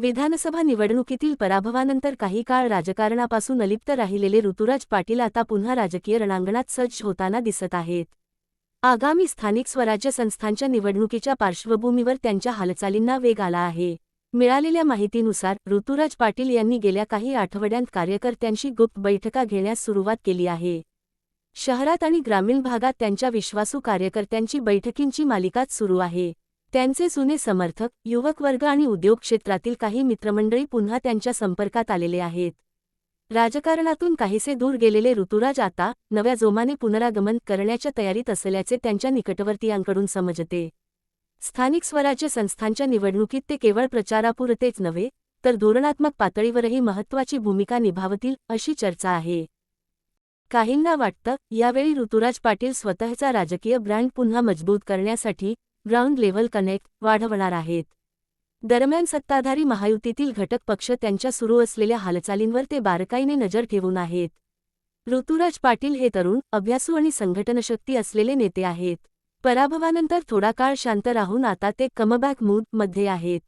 विधानसभा निवडणुकीतील पराभवानंतर काही काळ राजकारणापासून अलिप्त राहिलेले ऋतुराज पाटील आता पुन्हा राजकीय रणांगणात सज्ज होताना दिसत आहेत. आगामी स्थानिक स्वराज्य संस्थांच्या निवडणुकीच्या पार्श्वभूमीवर त्यांच्या हालचालींना वेग आला आहे. मिळालेल्या माहितीनुसार ऋतुराज पाटील यांनी गेल्या काही आठवड्यांत कार्यकर्त्यांशी गुप्त बैठका घेण्यास सुरुवात केली आहे. शहरात आणि ग्रामीण भागात त्यांच्या विश्वासू कार्यकर्त्यांची बैठकींची मालिकाच सुरू आहे. त्यांचे जुने समर्थक युवक वर्ग आणि उद्योग क्षेत्रातील काही मित्रमंडळी पुन्हा त्यांच्या संपर्कात आलेले आहेत. राजकारणातून काहीसे दूर गेलेले ऋतुराज आता नव्या जोमाने पुनरागमन करण्याच्या तयारीत असल्याचे त्यांच्या निकटवर्तीयांकडून समजते. स्थानिक स्वराज्य संस्थांच्या निवडणुकीत ते केवळ प्रचारापुरतेच नव्हे तर धोरणात्मक पातळीवरही महत्त्वाची भूमिका निभावतील अशी चर्चा आहे. काहींना वाटतं यावेळी ऋतुराज पाटील स्वतःचा राजकीय ब्रँड पुन्हा मजबूत करण्यासाठी ग्राउंड लेव्हल कनेक्ट वाढवणार आहेत. दरम्यान सत्ताधारी महायुतीतील घटक पक्ष त्यांच्या सुरू असलेल्या हालचालींवर ते बारकाईने नजर ठेवून आहेत. ऋतुराज पाटील हे तरुण अभ्यासू आणि संघटनशक्ती असलेले नेते आहेत. पराभवानंतर थोडा काळ शांत राहून आता ते कमबॅक मूडमध्ये आहेत.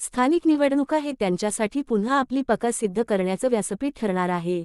स्थानिक निवडणुका हे त्यांच्यासाठी पुन्हा आपली पकड सिद्ध करण्याचं व्यासपीठ ठरणार आहे.